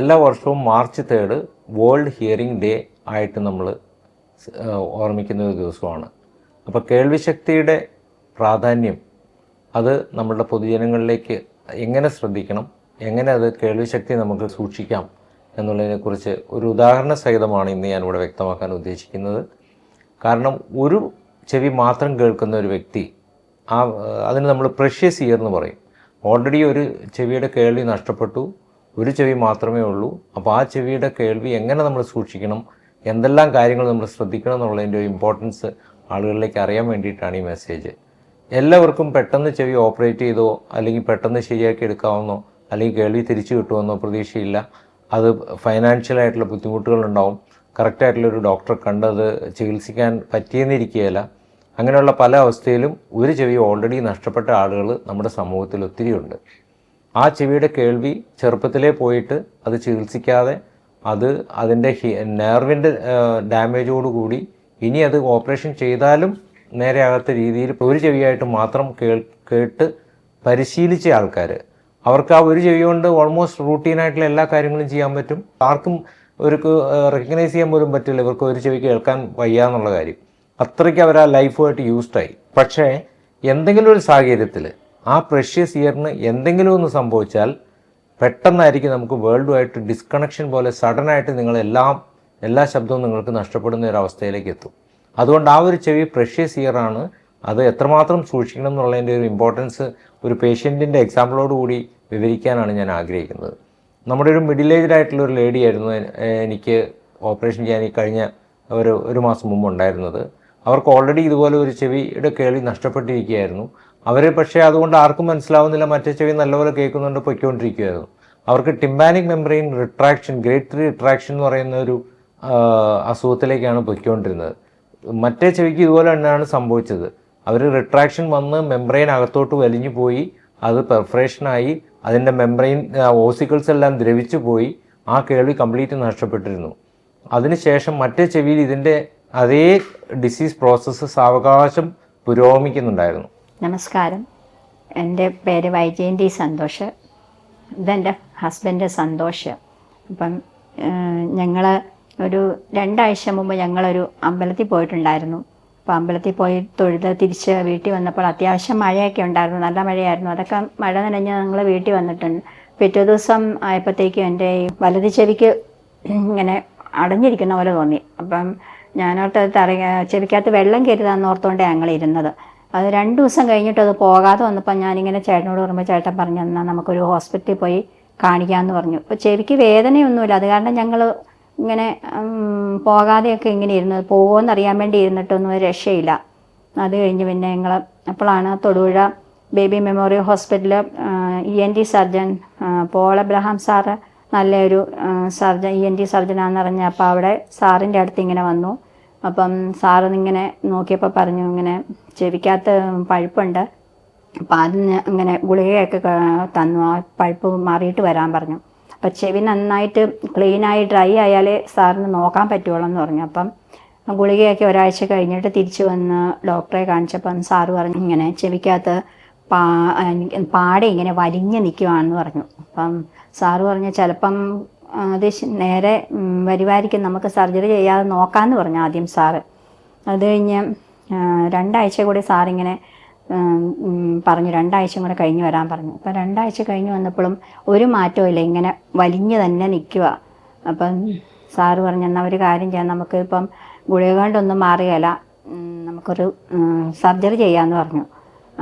എല്ലാ വർഷവും March third world hearing day ആയിട്ട് നമ്മൾ ഓർമ്മിക്കുന്ന ഒരു ദിവസമാണ്. അപ്പോൾ കേൾവിശക്തിയുടെ പ്രാധാന്യം അത് നമ്മളുടെ പൊതുജനങ്ങളിലേക്ക് എങ്ങനെ ശ്രദ്ധിക്കണം എങ്ങനെ അത് കേൾവിശക്തി നമുക്ക് സൂക്ഷിക്കാം എന്നുള്ളതിനെക്കുറിച്ച് ഒരു ഉദാഹരണ സഹിതമാണ് ഇന്ന് ഞാനിവിടെ വ്യക്തമാക്കാൻ ഉദ്ദേശിക്കുന്നത്. കാരണം ഒരു ചെവി മാത്രം കേൾക്കുന്ന ഒരു വ്യക്തി ആ അതിന് നമ്മൾ പ്രഷ്യസ് ഇയർ എന്ന് പറയും. ഓൾറെഡി ഒരു ചെവിയുടെ കേൾവി നഷ്ടപ്പെട്ടു ഒരു ചെവി മാത്രമേ ഉള്ളൂ. അപ്പോൾ ആ ചെവിയുടെ കേൾവി എങ്ങനെ നമ്മൾ സൂക്ഷിക്കണം? എന്തെല്ലാം കാര്യങ്ങൾ നമ്മൾ ശ്രദ്ധിക്കണം എന്നുള്ളതിന്റെ ഒരു ഇമ്പോർട്ടൻസ് ആളുകളിലേക്ക് അറിയാൻ വേണ്ടിയിട്ടാണ് ഈ മെസ്സേജ് എല്ലാവർക്കും പെട്ടെന്ന് ചെവി ഓപ്പറേറ്റ് ചെയ്തോ അല്ലെങ്കിൽ പെട്ടെന്ന് ശരിയാക്കി എടുക്കാവുന്നോ അല്ലെങ്കിൽ കേൾവി തിരിച്ചു കിട്ടുമെന്നോ പ്രതീക്ഷയില്ല. അത് ഫൈനാൻഷ്യലായിട്ടുള്ള ബുദ്ധിമുട്ടുകളുണ്ടാവും. കറക്റ്റായിട്ടുള്ള ഒരു ഡോക്ടറെ കണ്ടത് ചികിത്സിക്കാൻ പറ്റിയെന്നിരിക്കുകയില്ല അങ്ങനെയുള്ള പല അവസ്ഥയിലും ഒരു ചെവി ഓൾറെഡി നഷ്ടപ്പെട്ട ആളുകൾ നമ്മുടെ സമൂഹത്തിൽ ഒത്തിരിയുണ്ട്. ആ ചെവിയുടെ കേൾവി ചെറുപ്പത്തിലേ പോയിട്ട് അത് ചികിത്സിക്കാതെ അത് അതിന്റെ നെർവിന്റെ ഡാമേജോടുകൂടി ഇനി അത് ഓപ്പറേഷൻ ചെയ്താലും നേരെയാകാത്ത രീതിയിൽ ഒരു ചെവിയായിട്ട് മാത്രം കേൾ കേട്ട് പരിശീലിച്ച ആൾക്കാർ അവർക്ക് ആ ഒരു ചെവി കൊണ്ട് ഓൾമോസ്റ്റ് റൂട്ടീനായിട്ടുള്ള എല്ലാ കാര്യങ്ങളും ചെയ്യാൻ പറ്റും. ആർക്കും ഇവർക്ക് റെക്കഗ്നൈസ് ചെയ്യാൻ പോലും പറ്റില്ല ഇവർക്ക് ഒരു ചെവി കേൾക്കാൻ വയ്യ എന്നുള്ള കാര്യം. അത്രയ്ക്ക് അവർ ആ ലൈഫുമായിട്ട് യൂസ്ഡായി. പക്ഷേ എന്തെങ്കിലും ഒരു സാഹചര്യത്തിൽ ആ പ്രഷ്യസ് ഇയറിന് എന്തെങ്കിലും ഒന്ന് സംഭവിച്ചാൽ പെട്ടെന്നായിരിക്കും നമുക്ക് വേൾഡുമായിട്ട് ഡിസ്കണക്ഷൻ പോലെ സഡനായിട്ട് നിങ്ങളെല്ലാം എല്ലാ ശബ്ദവും നിങ്ങൾക്ക് നഷ്ടപ്പെടുന്ന ഒരു അവസ്ഥയിലേക്ക് എത്തും. അതുകൊണ്ട് ആ ഒരു ചെവി പ്രഷ്യസ് ഇയറാണ് അത് എത്രമാത്രം സൂക്ഷിക്കണം എന്നുള്ളതിന്റെ ഒരു ഇമ്പോർട്ടൻസ് ഒരു പേഷ്യന്റിന്റെ എക്സാമ്പിളോട് കൂടി വിവരിക്കാനാണ് ഞാൻ ആഗ്രഹിക്കുന്നത്. നമ്മുടെ ഒരു മിഡിൽ ഏജ്ഡ് ആയിട്ടുള്ള ഒരു ലേഡി ആയിരുന്നു എനിക്ക് ഓപ്പറേഷൻ ചെയ്യാൻ ഈ കഴിഞ്ഞ ഒരു ഒരു മാസം മുമ്പ് ഉണ്ടായിരുന്നത്. അവർക്ക് ഓൾറെഡി ഇതുപോലെ ഒരു ചെവിയുടെ കേളി നഷ്ടപ്പെട്ടിരിക്കുകയായിരുന്നു. അവർ പക്ഷേ അതുകൊണ്ട് ആർക്കും മനസ്സിലാവുന്നില്ല. മറ്റേ ചെവി നല്ലപോലെ കേൾക്കുന്നുണ്ട് പൊയ്ക്കൊണ്ടിരിക്കുകയായിരുന്നു. അവർക്ക് ടിംബാനിക് മെമ്പറിയും റിട്രാക്ഷൻ ഗ്രേറ്റ് ത്രീ റിട്രാക്ഷൻ എന്ന് പറയുന്ന ഒരു അസുഖത്തിലേക്കാണ് പൊയ്ക്കൊണ്ടിരുന്നത്. മറ്റേ ചെവിക്ക് ഇതുപോലെ തന്നെയാണ് സംഭവിച്ചത്. അവർ റിട്രാക്ഷൻ വന്ന് മെംബ്രെയിൻ അകത്തോട്ട് വലിഞ്ഞു പോയി. അത് പെർഫറേഷനായി അതിന്റെ മെംബ്രെയിൻ ഓസിക്കിൾസ് എല്ലാം ദ്രവിച്ചു പോയി. ആ കേൾവി കംപ്ലീറ്റ് നഷ്ടപ്പെട്ടിരുന്നു. അതിനുശേഷം മറ്റേ ചെവിയിൽ ഇതിന്റെ അതേ ഡിസീസ് പ്രോസസ്സ് സാവകാശം പുരോഗമിക്കുന്നുണ്ടായിരുന്നു. നമസ്കാരം. എന്റെ പേര് വൈജയന്തി സന്തോഷ്. ഇതെന്റെ ഹസ്ബൻഡ് സന്തോഷ്. അപ്പം ഞങ്ങൾ ഒരു രണ്ടാഴ്ച മുമ്പ് ഞങ്ങളൊരു അമ്പലത്തിൽ പോയിട്ടുണ്ടായിരുന്നു. അപ്പോൾ അമ്പലത്തിൽ പോയി തൊഴുത് തിരിച്ച് വീട്ടിൽ വന്നപ്പോൾ അത്യാവശ്യം മഴയൊക്കെ ഉണ്ടായിരുന്നു. നല്ല മഴയായിരുന്നു. അതൊക്കെ മഴ നനഞ്ഞ് ഞങ്ങൾ വീട്ടിൽ വന്നിട്ടുണ്ട്. പിറ്റേ ദിവസം ആയപ്പോഴത്തേക്കും എന്റെ വലത് ചെവിക്ക് ഇങ്ങനെ അടഞ്ഞിരിക്കുന്ന പോലെ തോന്നി. അപ്പം ഞാനോട്ട് തറ ചെവിക്കകത്ത് വെള്ളം കരുതാന്ന് ഓർത്തുകൊണ്ടേ ഞങ്ങൾ ഇരുന്നത് അത് രണ്ട് ദിവസം കഴിഞ്ഞിട്ട് അത് പോകാതെ വന്നപ്പോൾ ഞാനിങ്ങനെ ചേട്ടനോട് പറയുമ്പോൾ ചേട്ടൻ പറഞ്ഞു എന്നാൽ നമുക്കൊരു ഹോസ്പിറ്റലിൽ പോയി കാണിക്കാമെന്ന് പറഞ്ഞു. അപ്പോൾ ചെവിക്ക് വേദനയൊന്നുമില്ല. അത് കാരണം ഞങ്ങൾ ഇങ്ങനെ പോകാതെയൊക്കെ ഇങ്ങനെ ഇരുന്നത്. പോകുമെന്ന് അറിയാൻ വേണ്ടി ഇരുന്നിട്ടൊന്നും രക്ഷയില്ല. അത് കഴിഞ്ഞ് പിന്നെ ഞങ്ങൾ അപ്പോഴാണ് തൊടുപുഴ ബേബി മെമ്മോറിയൽ ഹോസ്പിറ്റലിൽ E N T surgeon Paul Abraham sir നല്ലൊരു സർജൻ ഇ എൻ ടി സർജനാണെന്ന് പറഞ്ഞ അപ്പോൾ അവിടെ സാറിന്റെ അടുത്ത് ഇങ്ങനെ വന്നു. അപ്പം സാറ് ഇങ്ങനെ നോക്കിയപ്പോൾ പറഞ്ഞു ഇങ്ങനെ ചെവിക്കകത്ത് പഴുപ്പുണ്ട്. അപ്പം അതിന് ഇങ്ങനെ ഗുളികയൊക്കെ തന്നു. ആ പഴുപ്പ് മാറിയിട്ട് വരാൻ പറഞ്ഞു. അപ്പം ചെവി നന്നായിട്ട് ക്ലീനായി ഡ്രൈ ആയാലേ സാറിന് നോക്കാൻ പറ്റുള്ളൂ എന്ന് പറഞ്ഞു. അപ്പം ഗുളികയൊക്കെ ഒരാഴ്ച കഴിഞ്ഞിട്ട് തിരിച്ചു വന്ന് ഡോക്ടറെ കാണിച്ചപ്പം സാറ് പറഞ്ഞു ഇങ്ങനെ ചെവിക്കകത്ത് പാ പാടെ ഇങ്ങനെ വലിഞ്ഞ് നിൽക്കുവാണെന്ന് പറഞ്ഞു. അപ്പം സാറ് പറഞ്ഞു ചിലപ്പം അത് നേരെ വരുവായിരിക്കും നമുക്ക് സർജറി ചെയ്യാതെ നോക്കാമെന്ന് പറഞ്ഞു ആദ്യം സാറ്. അത് കഴിഞ്ഞ് രണ്ടാഴ്ച കൂടി സാറിങ്ങനെ പറഞ്ഞു രണ്ടാഴ്ചയും കൂടെ കഴിഞ്ഞ് വരാൻ പറഞ്ഞു. അപ്പം രണ്ടാഴ്ച കഴിഞ്ഞ് വന്നപ്പോഴും ഒരു മാറ്റവും ഇല്ല ഇങ്ങനെ വലിഞ്ഞ് തന്നെ നിൽക്കുക അപ്പം സാറ് പറഞ്ഞു എന്നാൽ ഒരു കാര്യം ചെയ്യാം നമുക്ക് ഇപ്പം ഗുളിക കൊണ്ടൊന്നും മാറുകയില്ല നമുക്കൊരു സർജറി ചെയ്യാമെന്ന് പറഞ്ഞു.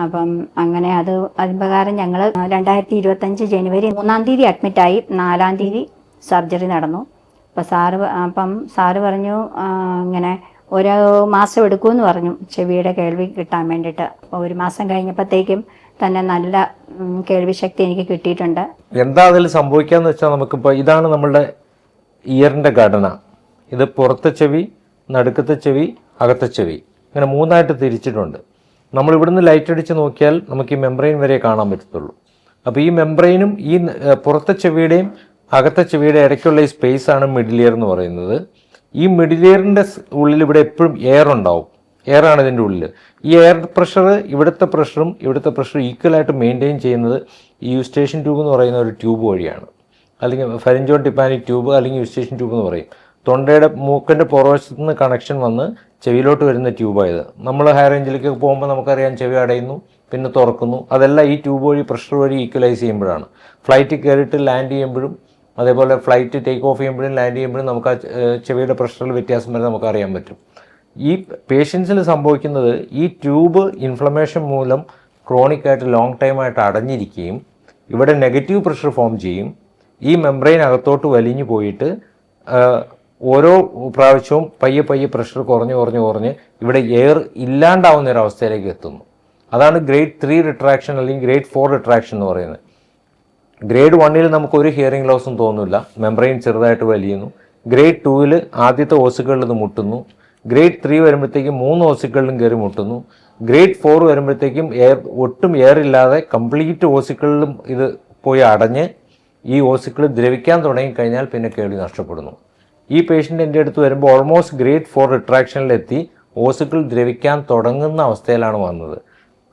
അപ്പം അങ്ങനെ അത് അതിന് പ്രകാരം ഞങ്ങൾ രണ്ടായിരത്തി ഇരുപത്തഞ്ച് ജനുവരി മൂന്നാം തീയതി അഡ്മിറ്റായി. നാലാം തീയതി സർജറി നടന്നു. അപ്പോൾ സാറ് അപ്പം സാറ് പറഞ്ഞു ഇങ്ങനെ ഒരു മാസം എടുക്കുമെന്ന് പറഞ്ഞു. ചെവിയുടെ കേൾവി കിട്ടാൻ വേണ്ടിയിട്ട്. അപ്പോൾ ഒരു മാസം കഴിഞ്ഞപ്പോഴത്തേക്കും തന്നെ നല്ല കേൾവി ശക്തി എനിക്ക് കിട്ടിയിട്ടുണ്ട്. എന്താ അതിൽ സംഭവിക്കാന്ന് വെച്ചാൽ നമുക്കിപ്പോൾ ഇതാണ് നമ്മളുടെ ഇയറിന്റെ ഘടന. ഇത് പുറത്തെ ചെവി നടുക്കത്തെ ചെവി അകത്തെ ചെവി. ഇങ്ങനെ മൂന്നായിട്ട് തിരിച്ചിട്ടുണ്ട്. നമ്മൾ ഇവിടുന്ന് ലൈറ്റ് അടിച്ച് നോക്കിയാൽ നമുക്ക് ഈ മെംബ്രെയിൻ വരെ കാണാൻ പറ്റത്തുള്ളൂ. അപ്പോൾ ഈ മെംബ്രെയിനും ഈ പുറത്തെ ചെവിയുടെയും അകത്തെ ചെവിയുടെ ഇടയ്ക്കുള്ള ഈ സ്പേസ് ആണ് മിഡിൽ ഇയർ എന്ന് പറയുന്നത്. ഈ മിഡിൽ ഇയറിന്റെ ഉള്ളിൽ ഇവിടെ എപ്പോഴും എയർ ഉണ്ടാവും. എയർ ആണ് ഇതിന്റെ ഉള്ളിൽ ഈ എയർ പ്രഷർ ഇവിടുത്തെ പ്രഷറും ഇവിടുത്തെ പ്രഷറും ഈക്വലായിട്ട് മെയിന്റെയിൻ ചെയ്യുന്നത് ഈ യൂസ്റ്റേഷൻ ട്യൂബ് എന്ന് പറയുന്ന ഒരു ട്യൂബ് വഴിയാണ്. അല്ലെങ്കിൽ ഫെരിഞ്ചോ ടിപ്പാനിക് ട്യൂബ് അല്ലെങ്കിൽ യുസ്റ്റേഷൻ ട്യൂബ് എന്ന് പറയും. തൊണ്ടയുടെ മൂക്കിന്റെ പുറവശത്ത് നിന്ന് കണക്ഷൻ വന്ന് ചെവിയിലോട്ട് വരുന്ന ട്യൂബായത് നമ്മൾ ഹൈ റേഞ്ചിലേക്ക് പോകുമ്പോൾ നമുക്കറിയാം ചെവി അടയുന്നു പിന്നെ തുറക്കുന്നു. അതെല്ലാം ഈ ട്യൂബ് വഴി പ്രഷർ വഴി ഈക്വലൈസ് ചെയ്യുമ്പോഴാണ്. ഫ്ലൈറ്റിൽ കയറിയിട്ട് ലാൻഡ് ചെയ്യുമ്പോഴും അതേപോലെ ഫ്ലൈറ്റ് ടേക്ക് ഓഫ് ചെയ്യുമ്പോഴും ലാൻഡ് ചെയ്യുമ്പോഴും നമുക്ക് ആ ചെവിയുടെ പ്രഷറിൽ വ്യത്യാസം വരെ നമുക്ക് അറിയാൻ പറ്റും. ഈ പേഷ്യൻസിൽ സംഭവിക്കുന്നത് ഈ ട്യൂബ് ഇൻഫ്ലമേഷൻ മൂലം ക്രോണിക് ആയിട്ട് ലോങ് ടൈം ആയിട്ട് അടഞ്ഞിരിക്കുകയും ഇവിടെ നെഗറ്റീവ് പ്രഷർ ഫോം ചെയ്യും. ഈ മെംബ്രെയിൻ അകത്തോട്ട് വലിഞ്ഞു പോയിട്ട് ഓരോ പ്രാവശ്യവും പയ്യെ പയ്യെ പ്രഷർ കുറഞ്ഞ് കുറഞ്ഞ് കുറഞ്ഞ് ഇവിടെ എയർ ഇല്ലാണ്ടാവുന്ന ഒരു അവസ്ഥയിലേക്ക് എത്തുന്നു. അതാണ് ഗ്രേഡ് ത്രീ റിട്രാക്ഷൻ അല്ലെങ്കിൽ ഗ്രേഡ് ഫോർ റിട്രാക്ഷൻ എന്ന് പറയുന്നത്. ഗ്രേഡ് വണ്ണിൽ നമുക്ക് ഒരു ഹിയറിംഗ് ലോസും തോന്നുന്നില്ല. മെമ്പറൈൻ ചെറുതായിട്ട് വലിയുന്നു. ഗ്രേഡ് ടൂവിൽ ആദ്യത്തെ ഓസുകളിൽ ഇത് മുട്ടുന്നു. ഗ്രേഡ് ത്രീ വരുമ്പോഴത്തേക്കും മൂന്ന് ഓസുകളിലും കയറി മുട്ടുന്നു. ഗ്രേഡ് ഫോർ വരുമ്പോഴത്തേക്കും എയർ ഒട്ടും എയർ ഇല്ലാതെ കംപ്ലീറ്റ് ഓസുകളിലും ഇത് പോയി അടഞ്ഞ് ഈ ഓസുകൾ ദ്രവിക്കാൻ തുടങ്ങിക്കഴിഞ്ഞാൽ പിന്നെ കേൾവി നഷ്ടപ്പെടുന്നു. ഈ പേഷ്യന്റ് എന്റെ അടുത്ത് വരുമ്പോൾ ഓൾമോസ്റ്റ് ഗ്രേഡ് ഫോർ റിട്രാക്ഷനിലെത്തി ഓസുകൾ ദ്രവിക്കാൻ തുടങ്ങുന്ന അവസ്ഥയിലാണ് വന്നത്.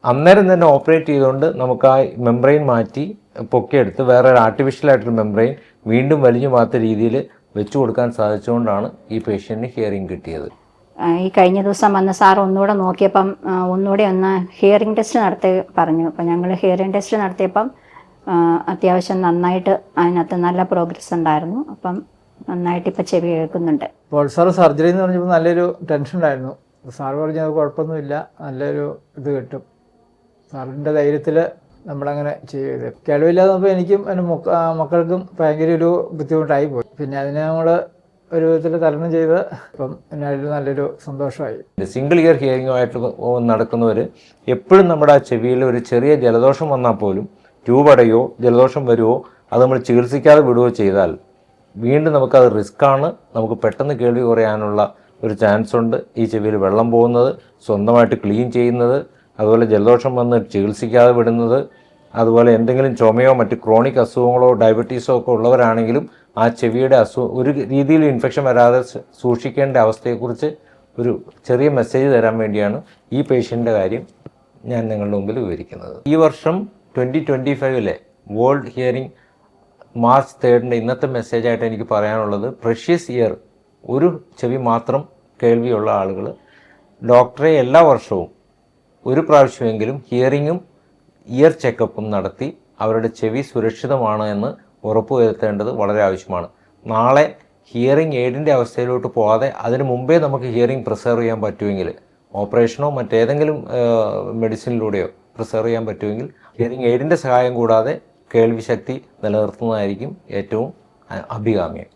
അന്നേരം തന്നെ ഓപ്പറേറ്റ് ചെയ്തുകൊണ്ട് നമുക്ക് ആ മെംബ്രെയിൻ മാറ്റി പൊക്കിയെടുത്ത് വേറെ ഒരു ആർട്ടിഫിഷ്യൽ ആയിട്ടൊരു മെംബ്രെയിൻ വീണ്ടും വലിഞ്ഞു മാത്ത രീതിയിൽ വെച്ചു കൊടുക്കാൻ സാധിച്ചുകൊണ്ടാണ് ഈ പേഷ്യന്റിന് ഹിയറിംഗ് കിട്ടിയത്. ഈ കഴിഞ്ഞ ദിവസം വന്ന സാർ ഒന്നുകൂടെ നോക്കിയപ്പം ഒന്നുകൂടെ ഒന്ന് ഹിയറിംഗ് ടെസ്റ്റ് നടത്തി പറഞ്ഞു. അപ്പം ഞങ്ങൾ ഹിയറിംഗ് ടെസ്റ്റ് നടത്തിയപ്പം അത്യാവശ്യം നന്നായിട്ട് അതിനകത്ത് നല്ല പ്രോഗ്രസ് ഉണ്ടായിരുന്നു. അപ്പം നന്നായിട്ട് ഇപ്പം ചെവി കേൾക്കുന്നുണ്ട്. ഇപ്പോൾ സാർ സർജറി എന്ന് പറഞ്ഞപ്പോൾ നല്ലൊരു ടെൻഷൻ ഉണ്ടായിരുന്നു. സാർ പറഞ്ഞത് കുഴപ്പമൊന്നുമില്ല. നല്ലൊരു ഇത് കിട്ടും. സാറിന്റെ ധൈര്യത്തിൽ നമ്മളങ്ങനെ ചെയ്ത്. കേൾവില്ലാതെ നോക്കുമ്പോൾ എനിക്കും എന്റെ മക്ക മക്കൾക്കും ഭയങ്കര ഒരു ബുദ്ധിമുട്ടായി പോയി. പിന്നെ അതിനെ നമ്മൾ ഒരു വിധത്തിൽ തരണം ചെയ്ത് ഇപ്പം എന്നാലും നല്ലൊരു സന്തോഷമായി. സിംഗിൾ ഇയർ ഹിയറിംഗുമായിട്ട് നടക്കുന്നവർ എപ്പോഴും നമ്മുടെ ആ ചെവിയിൽ ഒരു ചെറിയ ജലദോഷം വന്നാൽ പോലും ട്യൂബ് അടയോ ജലദോഷം വരുമോ അത് നമ്മൾ ചികിത്സിക്കാതെ വിടുകയോ ചെയ്താൽ വീണ്ടും നമുക്കത് റിസ്ക്കാണ് നമുക്ക് പെട്ടെന്ന് കേൾവി കുറയാനുള്ള ഒരു ചാൻസ് ഉണ്ട്. ഈ ചെവിയിൽ വെള്ളം പോകുന്നത് സ്വന്തമായിട്ട് ക്ലീൻ ചെയ്യുന്നത് അതുപോലെ ജലദോഷം വന്ന് ചികിത്സിക്കാതെ വിടുന്നത് അതുപോലെ എന്തെങ്കിലും ചുമയോ മറ്റ് ക്രോണിക് അസുഖങ്ങളോ ഡയബറ്റീസോ ഒക്കെ ഉള്ളവരാണെങ്കിലും ആ ചെവിയുടെ അസുഖം ഒരു രീതിയിൽ ഇൻഫെക്ഷൻ വരാതെ സൂക്ഷിക്കേണ്ട അവസ്ഥയെക്കുറിച്ച് ഒരു ചെറിയ മെസ്സേജ് തരാൻ വേണ്ടിയാണ് ഈ പേഷ്യന്റെ കാര്യം ഞാൻ നിങ്ങളുടെ മുമ്പിൽ വിവരിക്കുന്നത്. ഈ വർഷം ട്വന്റി ട്വന്റി ഫൈവിലെ വേൾഡ് ഹിയറിംഗ് മാർച്ച് തേർഡിന്റെ ഇന്നത്തെ മെസ്സേജായിട്ട് എനിക്ക് പറയാനുള്ളത് പ്രഷ്യസ് ഇയർ ഒരു ചെവി മാത്രം കേൾവിയുള്ള ആളുകൾ ഡോക്ടറെ എല്ലാ വർഷവും ഒരു പ്രാവശ്യമെങ്കിലും ഹിയറിങ്ങും ഇയർ ചെക്കപ്പും നടത്തി അവരുടെ ചെവി സുരക്ഷിതമാണ് എന്ന് ഉറപ്പുവരുത്തേണ്ടത് വളരെ ആവശ്യമാണ്. നാളെ ഹിയറിംഗ് എയ്ഡിന്റെ അവസ്ഥയിലോട്ട് പോകാതെ അതിന് മുമ്പേ നമുക്ക് ഹിയറിംഗ് പ്രിസർവ് ചെയ്യാൻ പറ്റുമെങ്കിൽ ഓപ്പറേഷനോ മറ്റേതെങ്കിലും മെഡിസിനിലൂടെയോ പ്രിസർവ് ചെയ്യാൻ പറ്റുമെങ്കിൽ ഹിയറിംഗ് എയ്ഡിന്റെ സഹായം കൂടാതെ കേൾവിശക്തി നിലനിർത്തുന്നതായിരിക്കും ഏറ്റവും അഭികാമ്യം.